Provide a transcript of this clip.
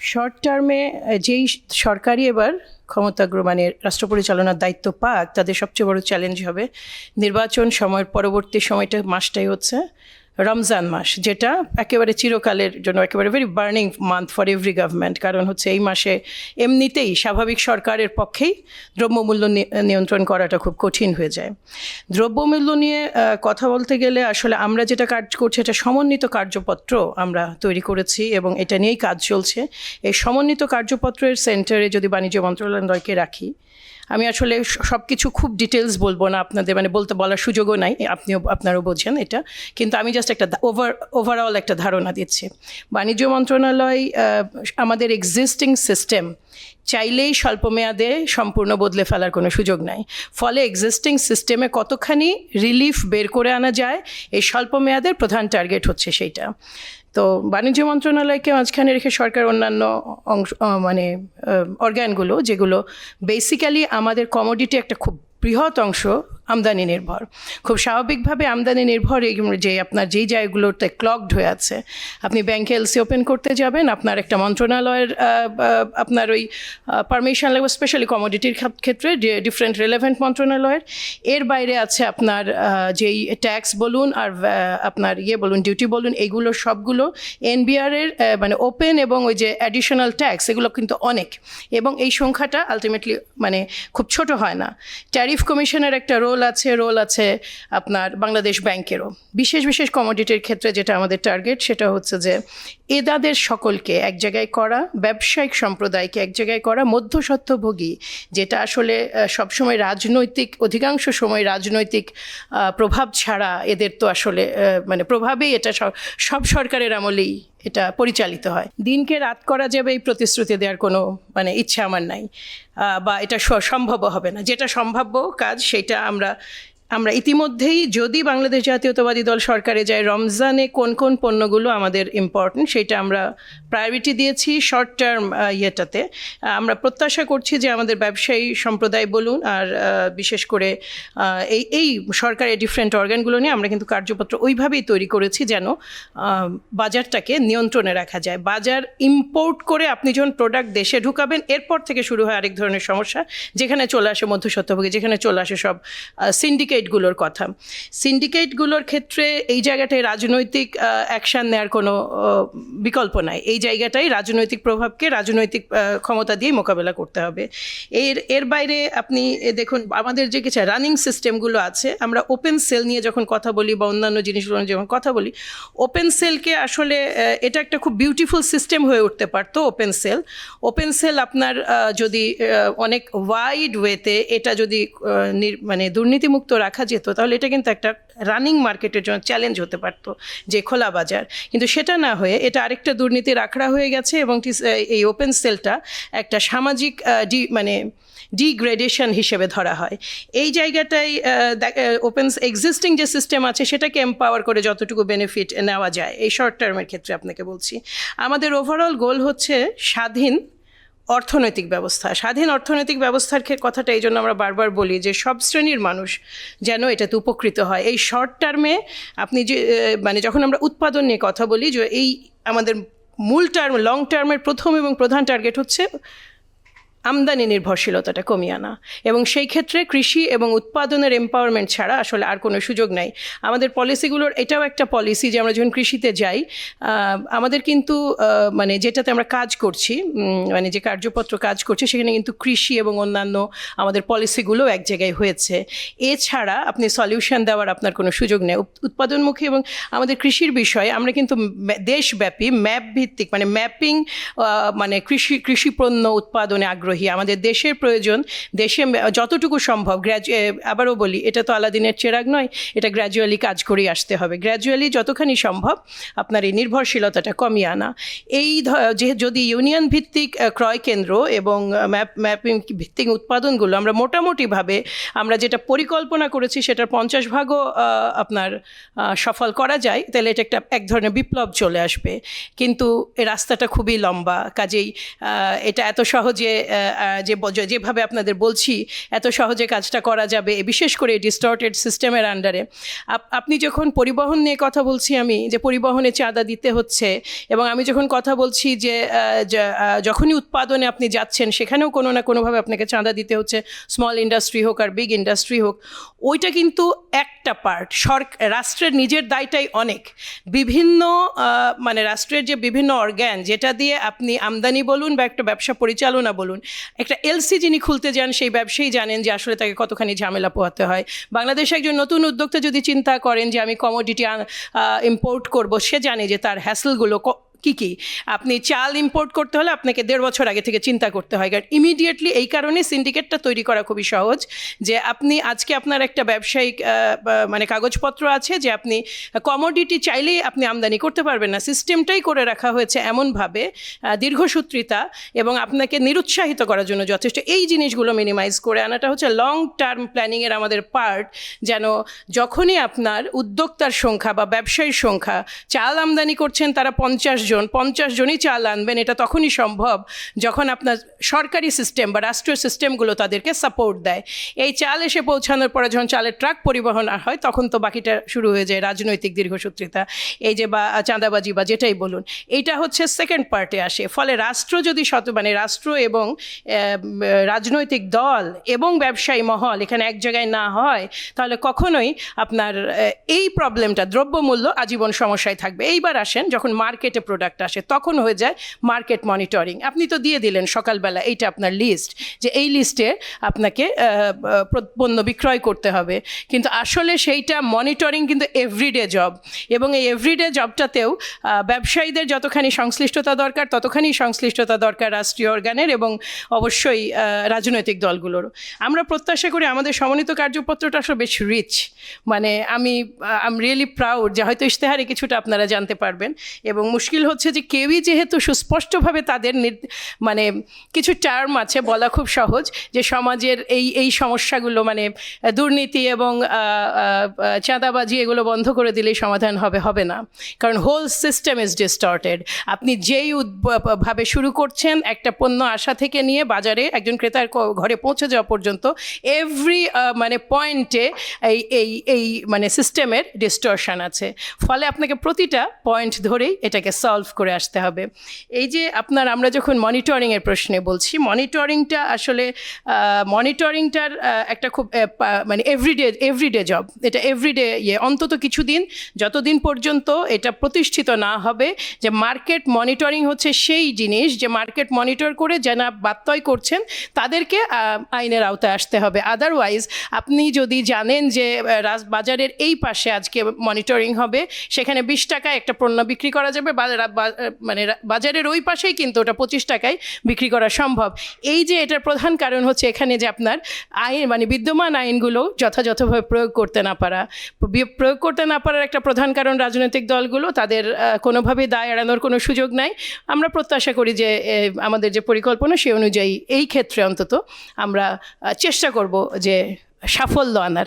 Short টার্মে যেই সরকারই এবার ক্ষমতাগ্র মানে রাষ্ট্র পরিচালনার দায়িত্ব পাক, তাদের সবচেয়ে বড় চ্যালেঞ্জ হবে নির্বাচন সময়ের পরবর্তী সময়টা মাসটাই হচ্ছে। রমজান মাস, যেটা একেবারে চিরকালের জন্য একেবারে very burning month for every government কারণ হচ্ছে এই মাসে এমনিতেই স্বাভাবিক সরকারের পক্ষেই দ্রব্যমূল্য নিয়ন্ত্রণ করাটা খুব কঠিন হয়ে যায়। দ্রব্যমূল্য নিয়ে কথা বলতে গেলে আসলে আমরা যেটা কাজ করছি, এটা সমন্বিত কার্যপত্র আমরা তৈরি করেছি এবং এটা নিয়েই কাজ চলছে। এই সমন্বিত কার্যপত্রের সেন্টারে যদি বাণিজ্য মন্ত্রণালয়কে রাখি, আমি আসলে সব কিছু খুব ডিটেলস বলব না আপনাদের মানে বলতে বলার সুযোগও নাই, আপনিও, আপনারাও বোঝেন এটা। কিন্তু আমি জাস্ট একটা ওভার ওভারঅল একটা ধারণা দিচ্ছে। বাণিজ্য মন্ত্রণালয় আমাদের এক্সিস্টিং সিস্টেম চাইলেই স্বল্পমেয়াদে সম্পূর্ণ বদলে ফেলার কোনো সুযোগ নাই। ফলে এক্সিস্টিং সিস্টেমে কতখানি রিলিফ বের করে আনা যায়, এই স্বল্পমেয়াদের প্রধান টার্গেট হচ্ছে সেইটা। তো বাণিজ্য মন্ত্রণালয়কে মাঝখানে রেখে সরকার অন্যান্য অংশ মানে অর্গ্যানগুলো যেগুলো বেসিক্যালি আমাদের কমোডিটি একটা খুব বৃহৎ অংশ আমদানি নির্ভর। খুব স্বাভাবিকভাবে আমদানি নির্ভর যে আপনার যেই জায়গাগুলোতে ক্লকড হয়ে আছে। আপনি ব্যাংকে এলসি ওপেন করতে যাবেন আপনার একটা মন্ত্রণালয়ের আপনার ওই পারমিশন লাগবে স্পেশালি কমোডিটির ক্ষেত্রে যে ডিফারেন্ট রেলেভেন্ট মন্ত্রণালয়ের। এর বাইরে আছে আপনার যেই ট্যাক্স বলুন আর আপনার ইয়ে বলুন ডিউটি বলুন এগুলো সবগুলো এনবিআর এর আহ, মানে ওপেন এবং ওই যে অ্যাডিশনাল ট্যাক্স এগুলো কিন্তু অনেক। এবং এই সংখ্যাটা আলটিমেটলি মানে খুব ছোট হয় না। ট্যারিফ কমিশনের একটা রোল আছে, রোল আছে আপনার বাংলাদেশ ব্যাংকেরও। বিশেষ বিশেষ কমোডিটির ক্ষেত্রে যেটা আমাদের টার্গেট সেটা হচ্ছে যে এদাদের সকলকে এক জায়গায় করা, ব্যবসায়িক সম্প্রদায়কে এক জায়গায় করা, মধ্যস্বত্বভোগী, যেটা আসলে সবসময় রাজনৈতিক, অধিকাংশ সময় রাজনৈতিক প্রভাব ছাড়া এদের তো আসলে মানে প্রভাবেই এটা সব সরকারের আমলেই এটা পরিচালিত হয়। দিনকে রাত করা যাবে এই প্রতিশ্রুতি দেওয়ার কোনো মানে ইচ্ছা আমার নাই। বা এটা সম্ভব হবে না। যেটা সম্ভাব্য কাজ, সেটা আমরা আমরা ইতিমধ্যেই যদি বাংলাদেশ জাতীয়তাবাদী দল সরকারে যায়, রমজানে কোন কোন পণ্যগুলো আমাদের ইম্পর্টেন্ট সেটা আমরা প্রায়োরিটি দিয়েছি শর্ট টার্ম ইয়েটাতে। আমরা প্রত্যাশা করছি যে আমাদের ব্যবসায়ী সম্প্রদায় বলুন আর বিশেষ করে এই এই সরকারের ডিফারেন্ট অর্গানগুলো নিয়ে আমরা কিন্তু কার্যপত্র ওইভাবেই তৈরি করেছি যেন বাজারটাকে নিয়ন্ত্রণে রাখা যায়। বাজার ইম্পোর্ট করে আপনি যখন প্রোডাক্ট দেশে ঢুকাবেন, এরপর থেকে শুরু হয় আরেক ধরনের সমস্যা, যেখানে চলে আসে মধ্যস্বত্বভোগী, যেখানে চলে আসে সব সিন্ডিকেটগুলোর কথা। সিন্ডিকেটগুলোর ক্ষেত্রে এই জায়গাটায় রাজনৈতিক অ্যাকশান নেওয়ার কোনো বিকল্প নাই। এই জায়গাটাই রাজনৈতিক প্রভাবকে রাজনৈতিক ক্ষমতা দিয়ে মোকাবেলা করতে হবে। এর এর বাইরে আপনি দেখুন, আমাদের যে কিছু রানিং সিস্টেমগুলো আছে, আমরা ওপেন সেল নিয়ে যখন কথা বলি বা অন্যান্য জিনিসগুলো যখন কথা বলি ওপেন সেলকে আসলে এটা একটা খুব বিউটিফুল সিস্টেম হয়ে উঠতে পারতো ওপেন সেল ওপেন সেল আপনার যদি অনেক ওয়াইড ওয়েতে এটা যদি মানে দুর্নীতিমুক্ত রাখা যেত, তাহলে এটা কিন্তু একটা রানিং মার্কেটের জন্য চ্যালেঞ্জ হতে পারতো, যে খোলা বাজার। কিন্তু সেটা না হয়ে এটা আরেকটা দুর্নীতির আখড়া হয়ে গেছে এবং এই ওপেন সেলটা একটা সামাজিক ডি মানে ডিগ্রেডেশন হিসেবে ধরা হয়। এই জায়গাটাই ওপেন এক্সিস্টিং যে সিস্টেম আছে সেটাকে এম্পাওয়ার করে যতটুকু বেনিফিট নেওয়া যায়, এই শর্ট টার্মের ক্ষেত্রে আপনাকে বলছি। আমাদের ওভারঅল গোল হচ্ছে স্বাধীন অর্থনৈতিক ব্যবস্থা, স্বাধীন অর্থনৈতিক ব্যবস্থার কথাটা এই জন্য আমরা বারবার বলি যে সব শ্রেণির মানুষ যেন এটাতে উপকৃত হয়। এই শর্ট টার্মে আপনি যে মানে যখন আমরা উৎপাদন নিয়ে কথা বলি যে এই আমাদের মূল টার্ম লং টার্মের প্রথম এবং প্রধান টার্গেট হচ্ছে আমদানি নির্ভরশীলতাটা কমিয়ে আনা। এবং সেই ক্ষেত্রে কৃষি এবং উৎপাদনের এম্পাওয়ারমেন্ট ছাড়া আসলে আর কোনো সুযোগ নাই। আমাদের পলিসিগুলোর এটাও একটা পলিসি যে আমরা যখন কৃষিতে যাই আমাদের কিন্তু মানে যেটাতে আমরা কাজ করছি মানে যে কার্যপত্র কাজ করছি, সেখানে কিন্তু কৃষি এবং অন্যান্য আমাদের পলিসিগুলো এক জায়গায় হয়েছে। এছাড়া আপনি সলিউশন দেওয়ার আপনার কোনো সুযোগ নেই। উৎপাদনমুখী এবং আমাদের কৃষির বিষয়ে আমরা কিন্তু দেশব্যাপী ম্যাপ ভিত্তিক মানে ম্যাপিং মানে কৃষি কৃষি পণ্য উৎপাদনে আগ্রহী আমাদের দেশের প্রয়োজন, দেশে যতটুকু সম্ভব, গ্র্যাজু আবারও বলি, এটা তো আলাদিনের চেরাগ নয়, এটা গ্র্যাজুয়ালি কাজ করেই আসতে হবে। গ্র্যাজুয়ালি যতখানি সম্ভব, আপনার এই নির্ভরশীলতাটা কমিয়ে আনা। এই যে, যদি ইউনিয়ন ভিত্তিক ক্রয় কেন্দ্র এবং ম্যাপ, ম্যাপিং ভিত্তিক উৎপাদনগুলো আমরা মোটামুটিভাবে, আমরা যেটা পরিকল্পনা করেছি, সেটার পঞ্চাশ ভাগও আপনার সফল করা যায়, তাহলে এটা একটা এক ধরনের বিপ্লব চলে আসবে। কিন্তু রাস্তাটা খুবই লম্বা, কাজেই এটা এত সহজে যে যেভাবে আপনাদের বলছি, এত সহজে কাজটা করা যাবে বিশেষ করে ডিস্টর্টেড সিস্টেমের আন্ডারে আপনি যখন পরিবহন নিয়ে কথা বলছি আমি, যে পরিবহনে চাঁদা দিতে হচ্ছে, এবং আমি যখন কথা বলছি যে যখনই উৎপাদনে আপনি যাচ্ছেন, সেখানেও কোনো না কোনোভাবে আপনাকে চাঁদা দিতে হচ্ছে স্মল ইন্ডাস্ট্রি হোক আর বিগ ইন্ডাস্ট্রি হোক, ওইটা কিন্তু একটা পার্ট সরকার রাষ্ট্রের নিজের দায়টাই অনেক। বিভিন্ন মানে রাষ্ট্রের যে বিভিন্ন অর্গ্যান যেটা দিয়ে আপনি আমদানি বলুন বা একটা ব্যবসা পরিচালনা বলুন একটা এলসি যিনি খুলতে যান, সেই ব্যবসায়ী জানেন যে আসলে তাকে কতখানি ঝামেলা পোহাতে হয়। বাংলাদেশে একজন নতুন উদ্যোক্তা যদি চিন্তা করেন যে আমি কমোডিটি ইম্পোর্ট করব, সে জানে যে তার হ্যাসেলগুলো কি কি? আপনি চাল ইম্পোর্ট করতে হলে আপনাকে দেড় বছর আগে থেকে চিন্তা করতে হয়। কারণ ইমিডিয়েটলি এই কারণে সিন্ডিকেটটা তৈরি করা খুবই সহজ যে আপনি আজকে আপনার একটা ব্যবসায়িক মানে কাগজপত্র আছে যে আপনি কমোডিটি চাইলেই আপনি আমদানি করতে পারবেন না। সিস্টেমটাই করে রাখা হয়েছে এমনভাবে দীর্ঘসূত্রিতা এবং আপনাকে নিরুৎসাহিত করার জন্য যথেষ্ট। এই জিনিসগুলো মিনিমাইজ করে আনাটা হচ্ছে লং টার্ম প্ল্যানিংয়ের আমাদের পার্ট যেন যখনই আপনার উদ্যোক্তার সংখ্যা বা ব্যবসায়ীর সংখ্যা চাল আমদানি করছেন তারা পঞ্চাশ জন, পঞ্চাশ জনই চাল আনবেন, এটা তখনই সম্ভব যখন আপনার সরকারি সিস্টেম বা রাষ্ট্রীয় সিস্টেমগুলো তাদেরকে সাপোর্ট দেয়। এই চাল এসে পৌঁছানোর পরে যখন চালের ট্রাক পরিবহন আর হয়, তখন তো বাকিটা শুরু হয়ে যায় রাজনৈতিক দীর্ঘসূত্রিতা। এই যে বা চাঁদাবাজি বা যেটাই বলুন এইটা হচ্ছে সেকেন্ড পার্টে আসে। ফলে রাষ্ট্র যদি শত মানে রাষ্ট্র এবং রাজনৈতিক দল এবং ব্যবসায়ী মহল এখানে এক জায়গায় না হয়, তাহলে কখনোই আপনার এই প্রবলেমটা দ্রব্যমূল্য আজীবন সমস্যায় থাকবে। এইবার আসেন যখন মার্কেটে প্রোডাক্ট আসে, তখন হয়ে যায় মার্কেট মনিটরিং আপনি তো দিয়ে দিলেন সকালবেলা, এইটা আপনার লিস্ট যে এই লিস্টে আপনাকে পণ্য বিক্রয় করতে হবে। কিন্তু আসলে সেইটা মনিটরিং কিন্তু এভরিডে জব এবং এই এভরিডে জবটাতেও ব্যবসায়ীদের যতখানি সংশ্লিষ্টতা দরকার, ততখানি সংশ্লিষ্টতা দরকার রাষ্ট্রীয় অর্গানের এবং অবশ্যই রাজনৈতিক দলগুলোরও আমরা প্রত্যাশা করি আমাদের সমন্বিত কার্যপত্রটা আসলে বেশ রিচ মানে আমি আই এম রিয়েলি প্রাউড যে হয়তো ইশতেহারে কিছুটা আপনারা জানতে পারবেন। এবং মুশকিল হচ্ছে যে কেউই যেহেতু সুস্পষ্টভাবে তাদের মানে কিছু টার্ম আছে, বলা খুব সহজ যে সমাজের এই এই সমস্যাগুলো মানে দুর্নীতি এবং চাঁদাবাজি এগুলো বন্ধ করে দিলেই সমাধান হবে হবে না। কারণ হোল সিস্টেম ইজ ডিস্টর্টেড আপনি যেই ভাবে শুরু করছেন, একটা পণ্য আসা থেকে নিয়ে বাজারে একজন ক্রেতার ঘরে পৌঁছে যাওয়া পর্যন্ত এভরি মানে পয়েন্টে এই এই এই মানে সিস্টেমের ডিস্টর্শন আছে। ফলে আপনাকে প্রতিটা পয়েন্ট ধরেই এটাকে সলভ করে আসতে হবে। এই যে আপনার আমরা যখন মনিটরিংয়ের প্রশ্নে বলছি মনিটরিংটা আসলে মনিটরিংটার একটা খুব মানে এভরিডে এভরিডে জব এটা এভরিডে ইয়ে অন্তত কিছুদিন, যতদিন পর্যন্ত এটা প্রতিষ্ঠিত না হবে, যে মার্কেট মনিটরিং হচ্ছে সেই জিনিস, যে মার্কেট মনিটর করে যারা বাত্যয় করছেন, তাদেরকে আইনের আওতায় আসতে হবে। আদারওয়াইজ আপনি যদি জানেন যে বাজারের এই পাশে আজকে মনিটরিং হবে, সেখানে বিশ টাকায় একটা পণ্য বিক্রি করা যাবে মানে বাজারের ওই পাশেই কিন্তু ওটা পঁচিশ টাকায় বিক্রি করা সম্ভব। এই যে এটার প্রধান কারণ হচ্ছে এখানে যে আপনার আইন মানে বিদ্যমান আইনগুলো যথাযথভাবে প্রয়োগ করতে না পারা। প্রয়োগ করতে না পারার একটা প্রধান কারণ রাজনৈতিক দলগুলো তাদের আহ, কোনোভাবেই দায় এড়ানোর কোনো সুযোগ নাই। আমরা প্রত্যাশা করি যে আমাদের যে পরিকল্পনা সে অনুযায়ী এই ক্ষেত্রে অন্তত আমরা চেষ্টা করব যে সাফল্য আনার।